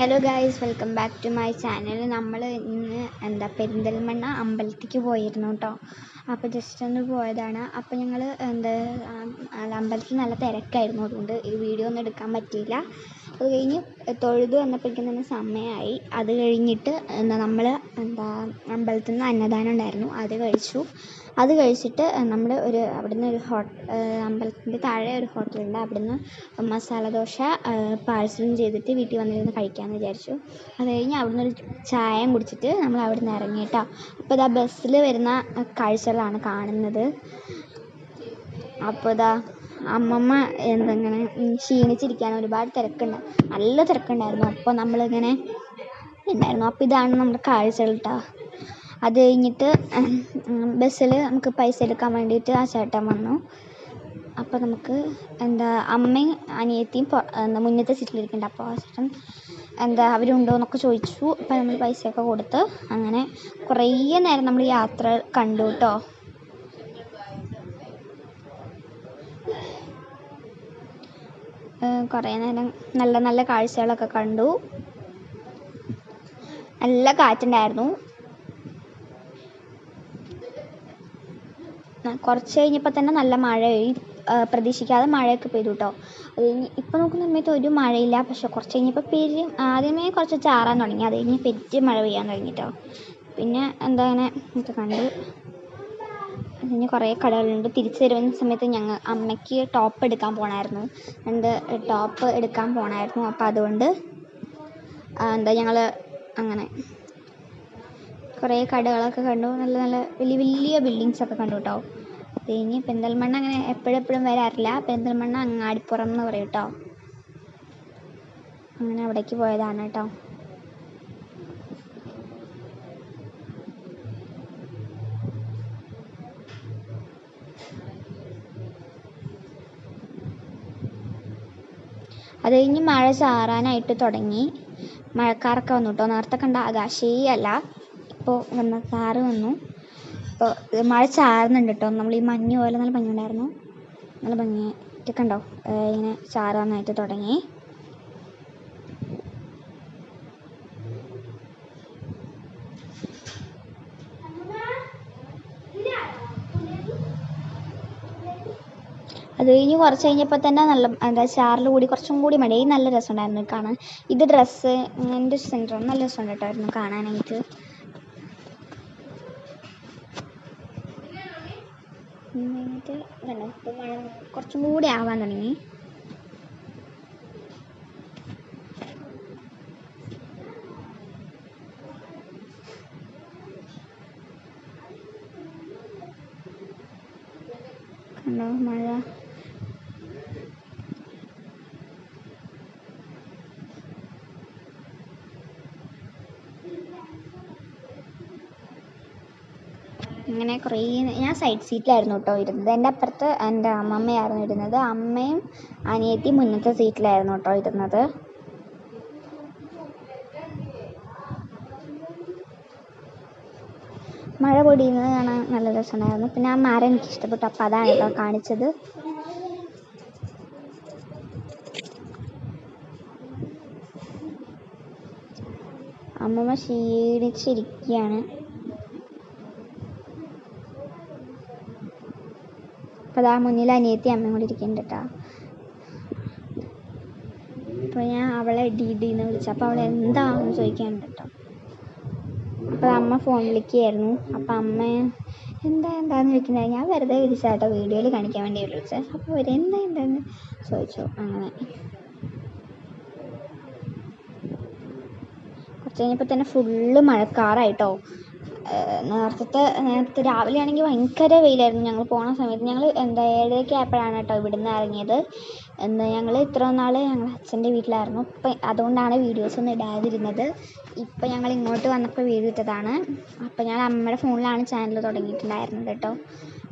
Hello guys welcome back to my channel നമ്മൾ ഇന്ന് എന്താ പെരിന്തൽമണ്ണ അമ്പലത്തിലേക്ക് പോയിരുന്നു കേട്ടോ അപ്പോൾ ജസ്റ്റ് ഒന്ന് പോയതാണ്. അപ്പോൾ ഞങ്ങൾ എന്താ അമ്പലത്തിൽ നല്ല തിരക്കായിരുന്നു. അതുകൊണ്ട് ഈ വീഡിയോ ഒന്നും എടുക്കാൻ പറ്റിയില്ല. അത് കഴിഞ്ഞ് തൊഴുത് വന്നപ്പോഴേക്കും തന്നെ സമയമായി അത് കഴിഞ്ഞിട്ട് എന്താ നമ്മൾ എന്താ അമ്പലത്തിൽ നിന്ന് അന്നദാനം ഉണ്ടായിരുന്നു. അത് കഴിച്ചു. അത് കഴിച്ചിട്ട് നമ്മൾ ഒരു അവിടുന്ന് ഒരു അമ്പലത്തിന്റെ താഴെ ഒരു ഹോട്ടലുണ്ട്. അവിടുന്ന് മസാല ദോശ പാഴ്സലും ചെയ്തിട്ട് വീട്ടിൽ വന്നിരുന്ന് കഴിക്കാമെന്ന് വിചാരിച്ചു. അത് കഴിഞ്ഞ് അവിടുന്ന് ഒരു ചായയും കുടിച്ചിട്ട് നമ്മൾ അവിടുന്ന് ഇറങ്ങി കേട്ടോ അപ്പോൾ ഇതാ ബസ്സിൽ വരുന്ന കാഴ്ചകളാണ് കാണുന്നത്. അപ്പോൾ ഇതാ അമ്മമ്മ എന്തെങ്ങനെ ക്ഷീണിച്ചിരിക്കാൻ ഒരുപാട് തിരക്കുണ്ട്. നല്ല തിരക്കുണ്ടായിരുന്നു. അപ്പോൾ നമ്മളിങ്ങനെ ഉണ്ടായിരുന്നു. അപ്പോൾ ഇതാണ് നമ്മുടെ കാഴ്ചകൾ കേട്ടോ അത് കഴിഞ്ഞിട്ട് ബസ്സിൽ നമുക്ക് പൈസ എടുക്കാൻ വേണ്ടിയിട്ട് ആ ചേട്ടൻ വന്നു. അപ്പോൾ നമുക്ക് എന്താ അമ്മയും അനിയത്തിയും എന്താ മുന്നത്തെ സീറ്റിലിരിക്കുന്നുണ്ട്. അപ്പോൾ ആ ചേട്ടൻ എന്താ അവരുണ്ടോ എന്നൊക്കെ ചോദിച്ചു. അപ്പോൾ നമ്മൾ പൈസയൊക്കെ കൊടുത്ത് അങ്ങനെ കുറേ നേരം നമ്മൾ യാത്ര കണ്ടു കേട്ടോ കുറേ നേരം നല്ല നല്ല കാഴ്ചകളൊക്കെ കണ്ടു. നല്ല കാറ്റുണ്ടായിരുന്നു. കുറച്ച് കഴിഞ്ഞപ്പോൾ തന്നെ നല്ല മഴ പ്രതീക്ഷിക്കാതെ മഴയൊക്കെ പെയ്തു കേട്ടോ അത് കഴിഞ്ഞ് ഇപ്പോൾ നോക്കുന്ന സമയത്ത് ഒരു മഴയില്ല. പക്ഷെ കുറച്ച് കഴിഞ്ഞപ്പോൾ പെരും ആദ്യമേ കുറച്ച് ചാറാൻ തുടങ്ങി. അത് കഴിഞ്ഞ് പെരും മഴ പെയ്യാൻ തുടങ്ങി കേട്ടോ പിന്നെ എന്താ അങ്ങനെ ഇത് കണ്ടു കഴിഞ്ഞ് കുറേ കടകളുണ്ട്. തിരിച്ച് വരുന്ന സമയത്ത് ഞങ്ങൾ അമ്മയ്ക്ക് ടോപ്പ് എടുക്കാൻ പോകണമായിരുന്നു രണ്ട് ടോപ്പ് എടുക്കാൻ പോകണമായിരുന്നു അപ്പോൾ അതുകൊണ്ട് എന്താ ഞങ്ങൾ അങ്ങനെ കുറേ കടകളൊക്കെ കണ്ടു. നല്ല നല്ല വലിയ വലിയ ബിൽഡിങ്സൊക്കെ കണ്ടു കേട്ടോ അത് പെന്തൽമണ്ണ അങ്ങനെ എപ്പോഴെപ്പോഴും വരാറില്ല. പെരിന്തൽമണ്ണ അങ്ങാടിപ്പുറം എന്ന് പറയും കേട്ടോ അങ്ങനെ അവിടേക്ക് പോയതാണ് കേട്ടോ അത് കഴിഞ്ഞ് മഴ ചാറാനായിട്ട് തുടങ്ങി. മഴക്കാറൊക്കെ വന്നു കേട്ടോ നേരത്തെ കണ്ട ആകാശേ അല്ല. ഇപ്പോൾ വന്ന കാറ് വന്നു. ഇപ്പോൾ മഴ ചാറുന്നുണ്ട് കേട്ടോ നമ്മൾ ഈ മഞ്ഞ് പോലെ നല്ല ഭംഗിയുണ്ടായിരുന്നു. നല്ല ഭംഗി. കണ്ടോ? ഇങ്ങനെ ചാറാനായിട്ട് തുടങ്ങി. അത് കഴിഞ്ഞ് കുറച്ച് കഴിഞ്ഞപ്പോൾ തന്നെ നല്ല എന്താ ചാറിൽ കൂടി കുറച്ചും കൂടി മഴയായി നല്ല രസമുണ്ടായിരുന്നു കാണാൻ. ഇത് ഡ്രസ്സ് എന്റെ സെന്റർ നല്ല രസമുണ്ടായിരുന്നു കാണാനായിട്ട്. ഉം, വെള്ളം ഇപ്പോൾ മഴ കുറച്ചും കൂടി ആവാൻ തുടങ്ങി കണ്ടോ മഴ ഇങ്ങനെ കുറേ ഞാൻ സൈഡ് സീറ്റിലായിരുന്നു കേട്ടോ ഇരുന്നത്. എന്റെ അപ്പുറത്ത് എന്റെ അമ്മമ്മയായിരുന്നു ഇരുന്നത്. അമ്മയും അനിയത്തിയും മുന്നത്തെ സീറ്റിലായിരുന്നു കേട്ടോ ഇരുന്നത്. മഴ പൊടിയുന്നത് കാണാൻ നല്ല രസമുണ്ടായിരുന്നു പിന്നെ ആ മരം എനിക്ക് ഇഷ്ടപ്പെട്ടു അപ്പോൾ അതാണ് കേട്ടോ കാണിച്ചത്. അമ്മമ്മ ക്ഷീണിച്ചിരിക്കുകയാണ്. അപ്പോൾ അതാ മുന്നിൽ അനിയത്തി അമ്മയും കൂടി ഇരിക്കുന്നുണ്ട് കേട്ടോ അപ്പോൾ ഞാൻ അവളെ ഡി ഡി എന്ന് വിളിച്ചു അപ്പോൾ അവൾ എന്താണെന്ന് ചോദിക്കാനുണ്ട് കേട്ടോ അപ്പോൾ അമ്മ ഫോൺ വിളിക്കുകയായിരുന്നു. അപ്പോൾ അമ്മ എന്താ എന്താന്ന് ചോദിക്കുന്നത് ഞാൻ വെറുതെ വിളിച്ചാട്ടോ വീഡിയോയിൽ കാണിക്കാൻ വേണ്ടി വിളിച്ചത് അപ്പോൾ അവർ എന്താ എന്താന്ന് ചോദിച്ചു. അങ്ങനെ. കുറച്ച് കഴിഞ്ഞപ്പോൾ തന്നെ ഫുള്ള് മഴക്കാറായിട്ടോ. നേരത്തെ നേരത്തെ രാവിലെ ആണെങ്കിൽ ഭയങ്കര വെയിലായിരുന്നു. ഞങ്ങൾ പോണ സമയത്ത് ഞങ്ങൾ എന്താ ഏഴരയ്ക്ക് ആയപ്പോഴാണ് കേട്ടോ ഇവിടുന്ന് ഇറങ്ങിയത്. എന്താ ഞങ്ങൾ ഇത്ര നാൾ ഞങ്ങൾ അച്ഛന്റെ വീട്ടിലായിരുന്നു. ഇപ്പം അതുകൊണ്ടാണ് വീഡിയോസ് ഒന്നും ഇടാതിരുന്നത്. ഇപ്പം ഞങ്ങൾ ഇങ്ങോട്ട് വന്നപ്പോൾ വീഡിയോ ഇട്ടതാണ് അപ്പം ഞാൻ അമ്മയുടെ ഫോണിലാണ് ചാനൽ തുടങ്ങിയിട്ടുണ്ടായിരുന്നത് കേട്ടോ.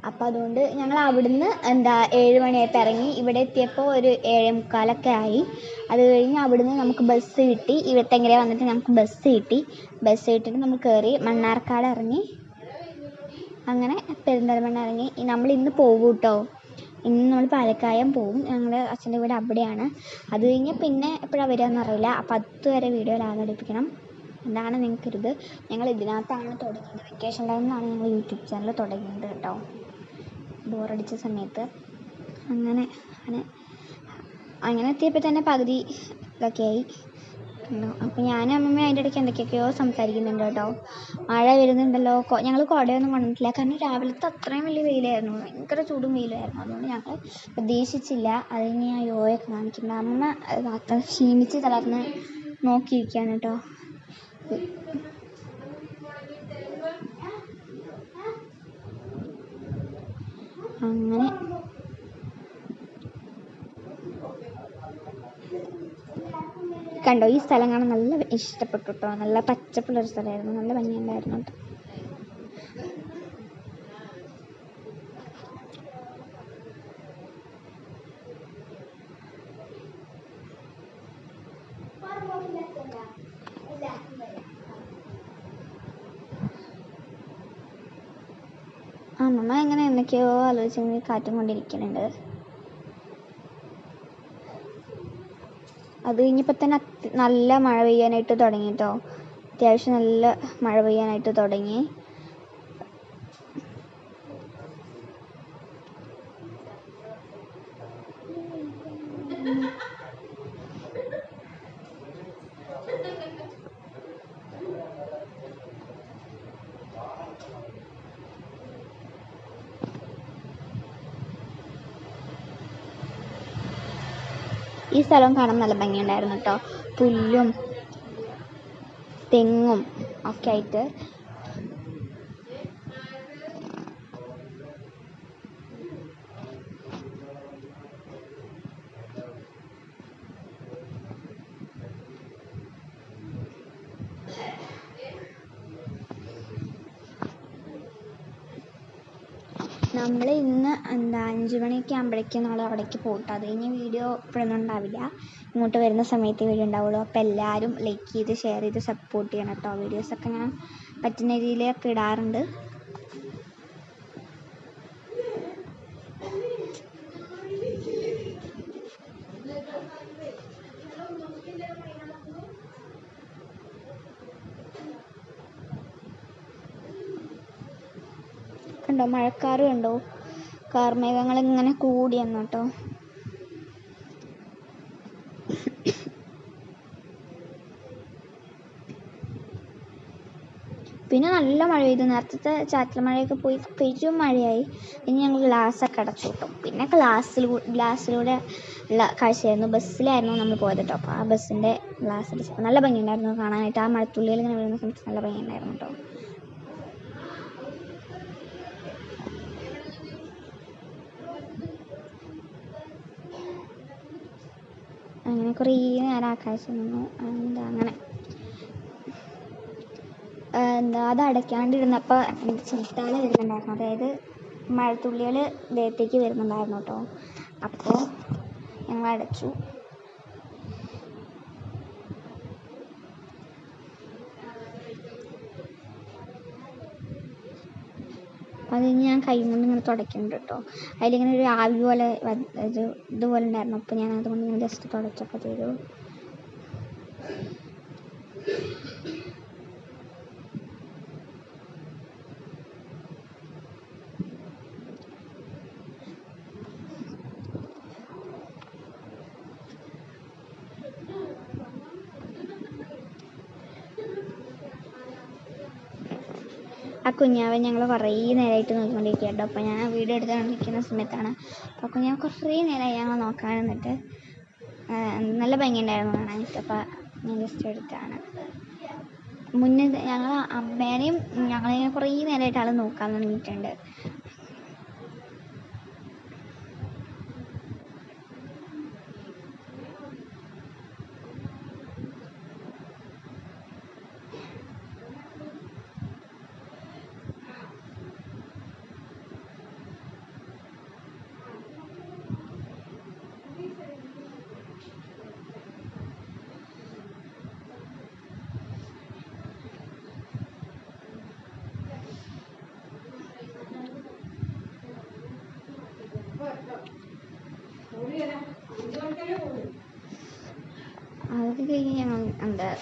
അപ്പോൾ അതുകൊണ്ട് ഞങ്ങൾ അവിടുന്ന് എന്താ ഏഴ് മണിയായപ്പോൾ ഇറങ്ങി. ഇവിടെ എത്തിയപ്പോൾ ഒരു ഏഴേ മുക്കാലൊക്കെ ആയി. അത് കഴിഞ്ഞ് അവിടുന്ന് നമുക്ക് ബസ് കിട്ടി. ഇവിടത്തെങ്ങനെ വന്നിട്ട് നമുക്ക് ബസ് കിട്ടി. ബസ് കിട്ടിയിട്ട് നമ്മൾ കയറി മണ്ണാർക്കാട് ഇറങ്ങി. അങ്ങനെ പെരിന്തൽമണ്ണ ഇറങ്ങി. നമ്മൾ ഇന്ന് പോകും കേട്ടോ ഇന്ന് നമ്മൾ പാലക്കായം പോവും. ഞങ്ങളുടെ അച്ഛന്റെ വീട് അവിടെയാണ്. അത് കഴിഞ്ഞ് പിന്നെ എപ്പോഴാണ് വരിക അറിയില്ല. അപ്പോൾ അതുവരെ വീഡിയോ ലാഗടിപ്പിക്കണം എന്താണ് നിങ്ങൾക്കൊരിത് ഞങ്ങൾ ഇതിനകത്താണ് തുടങ്ങിയത്. വെക്കേഷൻ ടൈമിലാണ് ഞങ്ങൾ യൂട്യൂബ് ചാനൽ തുടങ്ങിയത് കേട്ടോ. ബോറടിച്ച സമയത്ത്. അങ്ങനെ അങ്ങനെ അങ്ങനെ എത്തിയപ്പോൾ തന്നെ പകുതി ഇതൊക്കെ ആയി. അപ്പോൾ ഞാനും അമ്മമ്മയും അതിന്റെ ഇടയ്ക്ക് എന്തൊക്കെയൊക്കെയോ സംസാരിക്കുന്നുണ്ട് കേട്ടോ. മഴ വരുന്നുണ്ടല്ലോ. ഞങ്ങൾ കുടയൊന്നും കൊണ്ടിട്ടില്ല. കാരണം രാവിലത്തെ അത്രയും വലിയ വെയിലായിരുന്നു. ഭയങ്കര ചൂടും വെയിലായിരുന്നു അതുകൊണ്ട് ഞങ്ങൾ പ്രതീക്ഷിച്ചില്ല. അത് കഴിഞ്ഞ് ഞാൻ യോയൊക്കെ കാണിക്കുന്നത് അമ്മ അത്ര ക്ഷീണിച്ച് തളർന്ന് നോക്കിയിരിക്കുകയാണ് കേട്ടോ. അങ്ങനെ. കണ്ടോ ഈ സ്ഥലം കാണാൻ നല്ല ഇഷ്ടപ്പെട്ടു കേട്ടോ നല്ല പച്ചപ്പുള്ളൊരു സ്ഥലമായിരുന്നു. നല്ല ഭംഗിയുണ്ടായിരുന്നു കേട്ടോ അമ്മമ്മ എങ്ങനെ എന്തൊക്കെയോ ഇങ്ങനെ കാറ്റും കൊണ്ടിരിക്കുന്നുണ്ട് അത് കഴിഞ്ഞപ്പോൾ തന്നെ നല്ല മഴ പെയ്യാനായിട്ട് തുടങ്ങി കേട്ടോ അത്യാവശ്യം നല്ല മഴ പെയ്യാനായിട്ട് തുടങ്ങി. ഈ സ്ഥലം കാണാൻ നല്ല ഭംഗിയുണ്ടായിരുന്നു കേട്ടോ. പുല്ലും തെങ്ങും ഒക്കെ ആയിട്ട് നമ്മൾ ഇന്ന് എന്താ അഞ്ച് മണിയൊക്കെ ആകുമ്പോഴേക്കും നമ്മൾ അവിടേക്ക് പോട്ടെ. അത് കഴിഞ്ഞ് വീഡിയോ ഇപ്പോഴൊന്നും ഉണ്ടാവില്ല. ഇങ്ങോട്ട് വരുന്ന സമയത്ത് വീഡിയോ ഉണ്ടാവുള്ളൂ. അപ്പോൾ എല്ലാവരും ലൈക്ക് ചെയ്ത് ഷെയർ ചെയ്ത് സപ്പോർട്ട് ചെയ്യണം കേട്ടോ. വീഡിയോസൊക്കെ ഞാൻ പറ്റുന്ന രീതിയിലൊക്കെ ഇടാറുണ്ട്. കണ്ടോ മഴക്കാറ് കണ്ടോ? കാർമേഘങ്ങൾ ഇങ്ങനെ കൂടി വന്നു കേട്ടോ പിന്നെ നല്ല മഴ പെയ്തു. നേരത്തെ ചാറ്റൽ മഴയൊക്കെ പോയി. പെരും മഴയായി. ഇനി ഞങ്ങൾ ഗ്ലാസ്സൊക്കെ അടച്ചു കിട്ടും പിന്നെ ഗ്ലാസ്സിൽ ഗ്ലാസ്സിലൂടെ ഉള്ള കാഴ്ചയായിരുന്നു. ബസ്സിലായിരുന്നു നമ്മൾ പോയത് കേട്ടോ അപ്പോൾ ആ ബസ്സിന്റെ ഗ്ലാസ് അടിച്ചപ്പോൾ നല്ല ഭംഗിയുണ്ടായിരുന്നു. കാണാനായിട്ട് ആ മഴത്തുള്ളികൾ ഇങ്ങനെ വീഴുന്ന സമയത്ത് നല്ല ഭംഗിയുണ്ടായിരുന്നു കേട്ടോ. അങ്ങനെ കുറേ നേരം ആകാശം നിന്നു. എന്താ അങ്ങനെ. എന്താ അത് അടയ്ക്കാണ്ടിരുന്നപ്പോൾ ചീത്താല വരുന്നുണ്ടായിരുന്നു. അതായത് മഴത്തുള്ളികൾ ദേഹത്തേക്ക് വരുന്നുണ്ടായിരുന്നു കേട്ടോ അപ്പോൾ ഞങ്ങൾ അടച്ചു. അത് കഴിഞ്ഞ് ഞാൻ കൈ കൊണ്ട് ഇങ്ങനെ തുടയ്ക്കുന്നുണ്ട് കേട്ടോ. അതിലിങ്ങനെ ഒരു ആവി പോലെ ഇത് ഇതുപോലെ ഉണ്ടായിരുന്നു. അപ്പോൾ ഞാൻ അതുകൊണ്ട് ഇങ്ങനെ ജസ്റ്റ് തുടച്ചൊക്കെ ചെയ്തു. കുഞ്ഞാവൻ ഞങ്ങൾ കുറേ നേരമായിട്ട് നോക്കിക്കൊണ്ടിരിക്കുക കേട്ടോ അപ്പോൾ ഞാൻ വീഡിയോ എടുത്തുകൊണ്ടിരിക്കുന്ന സമയത്താണ്. അപ്പോൾ കുഞ്ഞാവ് കുറേ നേരമായി ഞങ്ങൾ നോക്കാൻ നിന്നിട്ട് നല്ല ഭംഗിയുണ്ടായിരുന്നു കാണാനായിട്ട് അപ്പോൾ ഞാൻ ജസ്റ്റ് എടുത്താണ്. മുന്നേ ഞങ്ങൾ അമ്മേനെയും ഞങ്ങളെയും കുറേ നേരമായിട്ട് ആൾ നോക്കാൻ തുടങ്ങിയിട്ടുണ്ട്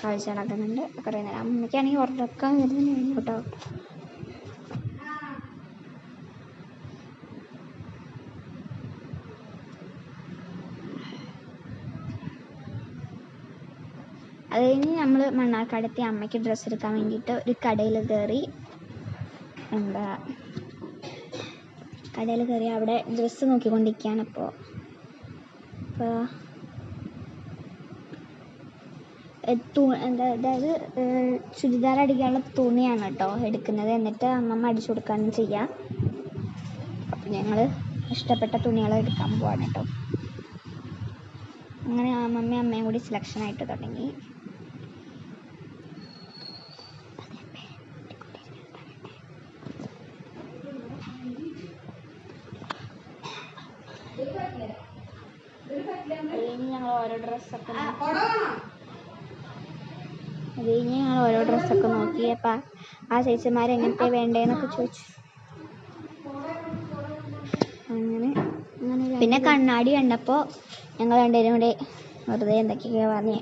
കാഴ്ച നടക്കുന്നുണ്ട് കുറേ നേരം. അമ്മയ്ക്കാണെങ്കിൽ ഉറക്കം വരുന്നുണ്ട് കേട്ടോ. അത് കഴിഞ്ഞ് നമ്മൾ മണ്ണാർക്കാടെത്തി അമ്മയ്ക്ക് ഡ്രസ്സ് എടുക്കാൻ വേണ്ടിയിട്ട് ഒരു കടയിൽ കയറി എന്താ കടയിൽ കയറി അവിടെ ഡ്രസ്സ് നോക്കിക്കൊണ്ടിരിക്കുകയാണ് ഇപ്പോൾ ഇപ്പോൾ തു എന്താ അതായത് ചുരിദാർ അടിക്കാനുള്ള തുണിയാണ് കേട്ടോ എടുക്കുന്നത്. എന്നിട്ട് അമ്മമ്മ അടിച്ചു കൊടുക്കുകയാണ് ചെയ്യുക അപ്പം ഞങ്ങൾ ഇഷ്ടപ്പെട്ട തുണികളെ എടുക്കാൻ പോവാണ് കേട്ടോ. അങ്ങനെ അമ്മമ്മയും അമ്മയും കൂടി സെലക്ഷൻ ആയിട്ട് തുടങ്ങി. ഞങ്ങൾ ഓരോ ഡ്രസ്സൊക്കെ അത് കഴിഞ്ഞ് ഞങ്ങൾ ഓരോ ഡ്രസ്സൊക്കെ നോക്കി. അപ്പം ആ ചേച്ചിമാർ എങ്ങനത്തെ വേണ്ടതെന്നൊക്കെ ചോദിച്ചു. അങ്ങനെ പിന്നെ കണ്ണാടി കണ്ടപ്പോൾ ഞങ്ങൾ രണ്ടുപേരും കൂടി വെറുതെ എന്തൊക്കെയൊക്കെ പറഞ്ഞ്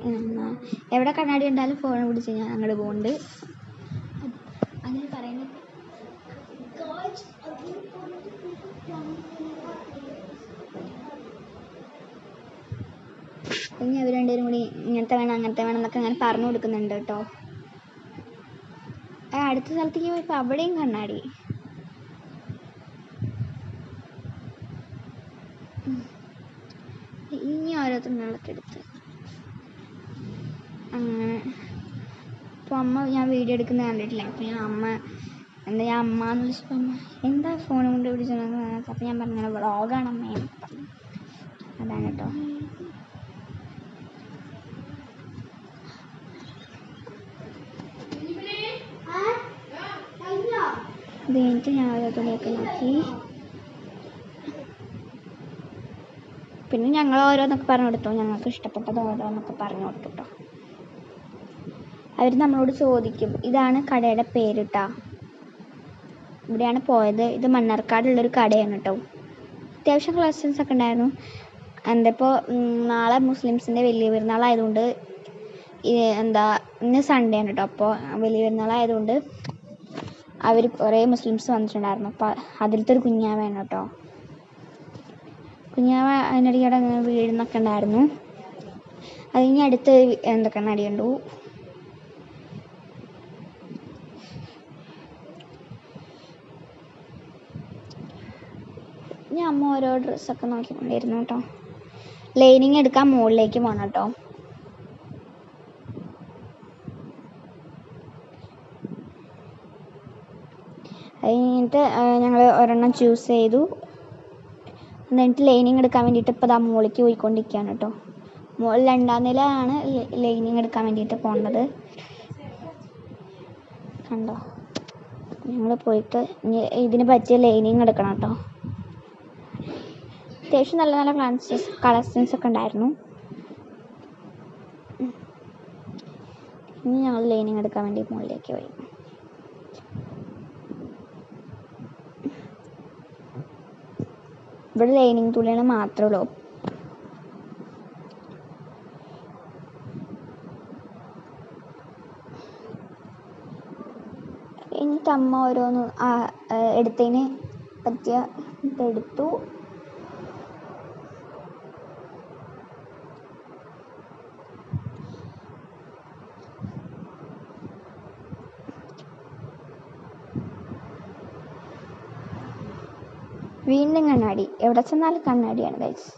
എവിടെ കണ്ണാടി കണ്ടാലും ഫോൺ പിടിച്ച് ഞാൻ അങ്ങോട്ട് പോകുന്നുണ്ട് അങ്ങനെ പറയുന്നത് ഇനി അവർ രണ്ടുപേരും ഇങ്ങനത്തെ വേണം അങ്ങനത്തെ വേണം എന്നൊക്കെ അങ്ങനെ പറഞ്ഞു കൊടുക്കുന്നുണ്ട് കേട്ടോ. അടുത്ത സ്ഥലത്തേക്ക് പോയപ്പോൾ അവിടെയും കണ്ണാടി. ഇനി ഓരോ തുണികളൊക്കെ എടുത്ത്. അങ്ങനെ. അപ്പോൾ അമ്മ ഞാൻ വീഡിയോ എടുക്കുന്നത് കണ്ടിട്ടില്ല. അപ്പോൾ ഞാൻ അമ്മ എന്താ ഞാൻ അമ്മ എന്ന് വിളിച്ചപ്പോൾ അമ്മ എന്താ ഫോണും കൊണ്ട് പിടിച്ചത് അപ്പോൾ ഞാൻ പറഞ്ഞ വ്ളോഗാണ് അമ്മ എന്നൊക്കെ പറഞ്ഞു. അതാണ് കേട്ടോ. അത് കഴിഞ്ഞിട്ട് ഞാൻ തുണിയൊക്കെ നോക്കി പിന്നെ ഞങ്ങൾ ഓരോന്നൊക്കെ പറഞ്ഞു കൊടുത്തു. ഞങ്ങൾക്ക് ഇഷ്ടപ്പെട്ടത് ഓരോന്നൊക്കെ പറഞ്ഞു കൊടുത്തു കേട്ടോ അവർ നമ്മളോട് ചോദിക്കും ഇതാണ് കടയുടെ പേര് കേട്ടോ ഇവിടെയാണ് പോയത്. ഇത് മണ്ണാർക്കാടുള്ളൊരു കടയാണ് കേട്ടോ അത്യാവശ്യം കളക്ഷൻസ് ഒക്കെ ഉണ്ടായിരുന്നു. എന്താ ഇപ്പോൾ നാളെ മുസ്ലിംസിന്റെ വലിയ പെരുന്നാളായതുകൊണ്ട് എന്താ ഇന്ന് സൺഡേ ആണ് കേട്ടോ അപ്പോൾ വലിയ പെരുന്നാളായതുകൊണ്ട് അവർ കുറേ മുസ്ലിംസ് വന്നിട്ടുണ്ടായിരുന്നു. അപ്പോൾ അതിലത്തെ ഒരു കുഞ്ഞാവയാണ് കേട്ടോ. കുഞ്ഞാവ അതിനിടയ്ക്ക് അങ്ങനെ വീഴുന്നൊക്കെ ഉണ്ടായിരുന്നു. അത് കഴിഞ്ഞ് അടുത്ത് എന്തൊക്കെ നടിയുണ്ടു ഞാൻ അമ്മ ഓരോ ഡ്രസ്സൊക്കെ നോക്കിക്കൊണ്ടിരുന്നു കേട്ടോ. ലൈനിങ് എടുക്കാൻ മുകളിലേക്ക് പോകണം കേട്ടോ. അത് കഴിഞ്ഞിട്ട് ഞങ്ങൾ ഒരെണ്ണം ചൂസ് ചെയ്തു. എന്നിട്ട് ലൈനിങ് എടുക്കാൻ വേണ്ടിയിട്ട് ഇപ്പോൾ ദാ മുകളിലേക്ക് പോയിക്കൊണ്ടിരിക്കുകയാണ് കേട്ടോ. മുകളിൽ രണ്ടാം നിലയാണ് ലൈനിങ് എടുക്കാൻ വേണ്ടിയിട്ട് പോകേണ്ടത് കണ്ടോ? ഞങ്ങൾ പോയിട്ട് ഇതിന് പറ്റിയ ലൈനിങ് എടുക്കണം കേട്ടോ. അത്യാവശ്യം നല്ല നല്ല കളക്ഷൻസ് കളക്ഷൻസ് ഒക്കെ ഉണ്ടായിരുന്നു. ഇനി ഞങ്ങൾ ലൈനിങ് എടുക്കാൻ വേണ്ടി മുകളിലേക്ക് പോയി. ഇവിടെ ലൈനിങ് തുണികൾ മാത്രമേ ഉള്ളൂ. എന്നിട്ട് അമ്മ ഓരോന്ന് എടുത്തതിന് പറ്റിയ ഇതെടുത്തു വീണ്ടും കണ്ണാടി. എവിടെ ചെന്നാലും കണ്ണാടിയാണ് ഗൈസ്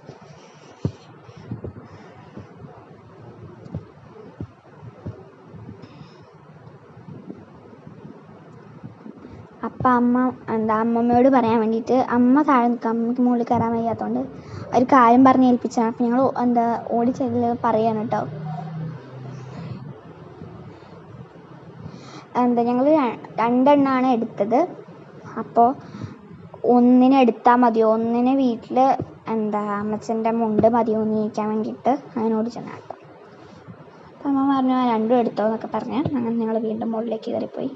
അപ്പം അമ്മ എന്താ അമ്മമ്മയോട് പറയാൻ വേണ്ടിയിട്ട് അമ്മ താഴെ നിൽക്കുക അമ്മയ്ക്ക് മുകളിൽ കയറാൻ വയ്യാത്തതുകൊണ്ട് ഒരു കാര്യം പറഞ്ഞ് ഏൽപ്പിച്ചാണ്. അപ്പം ഞങ്ങൾ എന്താ ഓടി ചെല്ല് പറയാണ് കേട്ടോ എന്താ ഞങ്ങൾ രണ്ടെണ്ണമാണ് എടുത്തത്. അപ്പോൾ ഒന്നിനെ എടുത്താൽ മതിയോ ഒന്നിന് വീട്ടിൽ എന്താ അമ്മച്ചന്റെ മുണ്ട് മതിയോ എന്ന് ചോദിക്കാൻ വേണ്ടിയിട്ട് അതിനോട് ചെന്ന അപ്പം അമ്മ പറഞ്ഞു "ആ, രണ്ടും എടുത്തോ എന്നൊക്കെ പറഞ്ഞ് അങ്ങനെ ഞങ്ങൾ വീണ്ടും മുകളിലേക്ക് കയറിപ്പോയി.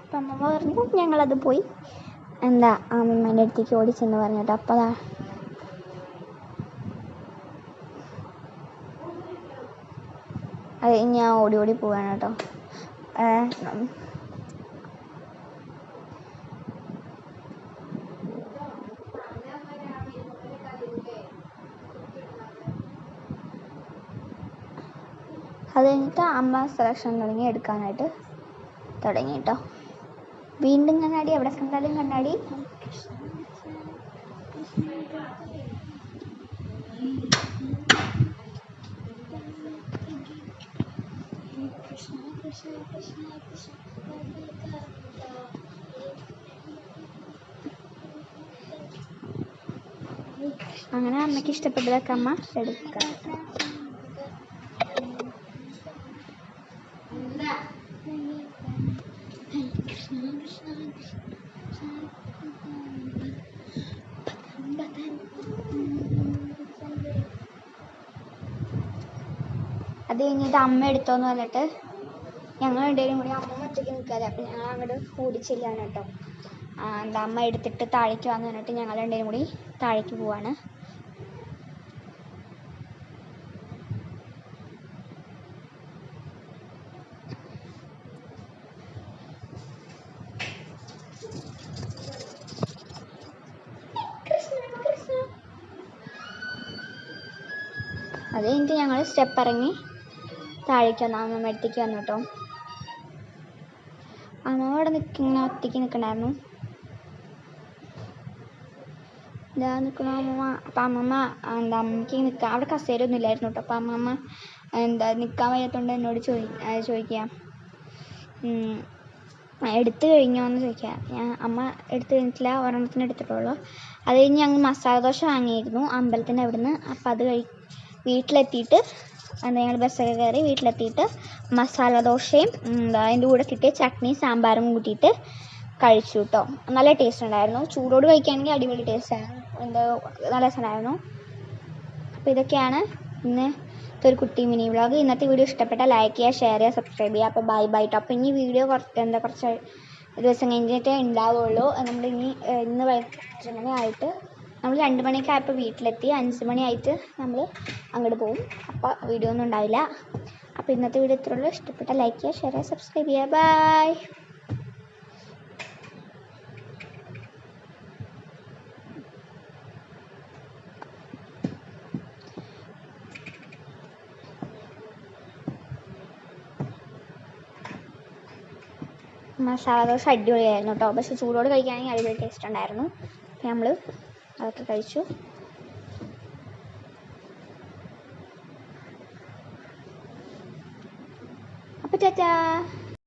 അപ്പം അമ്മ പറഞ്ഞു ഞങ്ങളത് പോയി. എന്താ അമ്മമ്മേന്റെ അടുത്തേക്ക് ഓടിച്ചെന്ന് പറഞ്ഞിട്ട് അപ്പോൾ അതാ അത് ഞാൻ ഓടി ഓടി പോവാണ് കേട്ടോ. അത് കഴിഞ്ഞിട്ട് അമ്മ സെലക്ഷൻ തുടങ്ങി എടുക്കാനായിട്ട് തുടങ്ങി കേട്ടോ. വീണ്ടും കണ്ണാടി എവിടെ കണ്ടാലും കണ്ണാടി. അങ്ങനെ അമ്മയ്ക്ക് ഇഷ്ടപ്പെട്ടതൊക്കെ അമ്മ എടുക്കാം അത് കഴിഞ്ഞിട്ട് അമ്മ എടുത്തോന്ന് പറഞ്ഞിട്ട് ഞങ്ങൾ രണ്ടുപേരും കൂടി അമ്മ ഒറ്റയ്ക്ക് നിൽക്കാതെ. അപ്പം ഞങ്ങൾ അങ്ങോട്ട് ഓടിച്ചില്ലാണ് കേട്ടോ. എന്താ അമ്മ എടുത്തിട്ട് താഴേക്ക് വന്ന് പറഞ്ഞിട്ട് ഞങ്ങൾ രണ്ടുപേരും കൂടി താഴേക്ക് പോവാണ്. അത് കഴിഞ്ഞിട്ട് ഞങ്ങൾ സ്റ്റെപ്പ് ഇറങ്ങി. താഴേക്ക് വന്നു. അമ്മമ്മ അടുത്തേക്ക് വന്നു കേട്ടോ. അവിടെ നിൽക്കുന്ന ഒറ്റയ്ക്ക് നിൽക്കണായിരുന്നു ഇതാ നിൽക്കണ അമ്മമ്മ. അപ്പം അമ്മമ്മ എന്താ അമ്മയ്ക്ക് നിൽക്കാൻ അവിടെ കസേര ഒന്നും ഇല്ലായിരുന്നു കേട്ടോ. അപ്പം അമ്മമ്മ എന്താ നിൽക്കാൻ വയ്യാത്തതുകൊണ്ട് എന്നോട് ചോദി ചോദിക്കുക എടുത്തു കഴിഞ്ഞോ എന്ന് ചോദിക്കുക ഞാൻ അമ്മ എടുത്തു കഴിഞ്ഞിട്ടില്ല ഒരെണ്ണത്തിന് എടുത്തിട്ടുള്ളൂ. അത് കഴിഞ്ഞ് ഞങ്ങൾ മസാല ദോശ വാങ്ങിയിരുന്നു അമ്പലത്തിന്റെ അവിടുന്ന്. അപ്പം അത് കഴി വീട്ടിലെത്തിയിട്ട് എന്താ ഞങ്ങൾ ബസ്സൊക്കെ കയറി വീട്ടിലെത്തിയിട്ട് മസാല ദോശയും അതിന്റെ കൂടെ കിട്ടിയ ചട്നി സാമ്പാറും കൂട്ടിയിട്ട് കഴിച്ചു കേട്ടോ നല്ല ടേസ്റ്റ് ഉണ്ടായിരുന്നു. ചൂടോട് കഴിക്കുകയാണെങ്കിൽ അടിപൊളി ടേസ്റ്റ് ആണ്. എന്താ നല്ല രസമുണ്ടായിരുന്നു. അപ്പോൾ ഇതൊക്കെയാണ് ഇന്ന് ഒരു കുട്ടി മിനി വ്ളോഗ് ഇന്നത്തെ വീഡിയോ ഇഷ്ടപ്പെട്ടാൽ ലൈക്ക് ചെയ്യുക ഷെയർ ചെയ്യുക സബ്സ്ക്രൈബ് ചെയ്യുക. അപ്പോൾ ബൈ ബൈ കേട്ടോ അപ്പോൾ ഇനി വീഡിയോ കുറച്ച് എന്താ കുറച്ച് ദിവസം കഴിഞ്ഞിട്ടേ ഉണ്ടാവുള്ളൂ. നമ്മൾ ഇനി ഇന്ന് വൈകുന്നേരം ആയിട്ട് നമ്മൾ രണ്ട് മണിയൊക്കെ ആയപ്പോൾ വീട്ടിലെത്തി. അഞ്ച് മണിയായിട്ട് നമ്മൾ അങ്ങോട്ട് പോകും. അപ്പോൾ വീഡിയോ ഒന്നും ഉണ്ടാവില്ല. അപ്പോൾ ഇന്നത്തെ വീഡിയോ ഇത്രയുള്ളൂ ഇഷ്ടപ്പെട്ട ലൈക്ക് ചെയ്യുക ഷെയർ ചെയ്യുക സബ്സ്ക്രൈബ് ചെയ്യുക. ബൈ ടേസ്റ്റ് നമ്മൾ അതൊക്കെ കഴിച്ചു.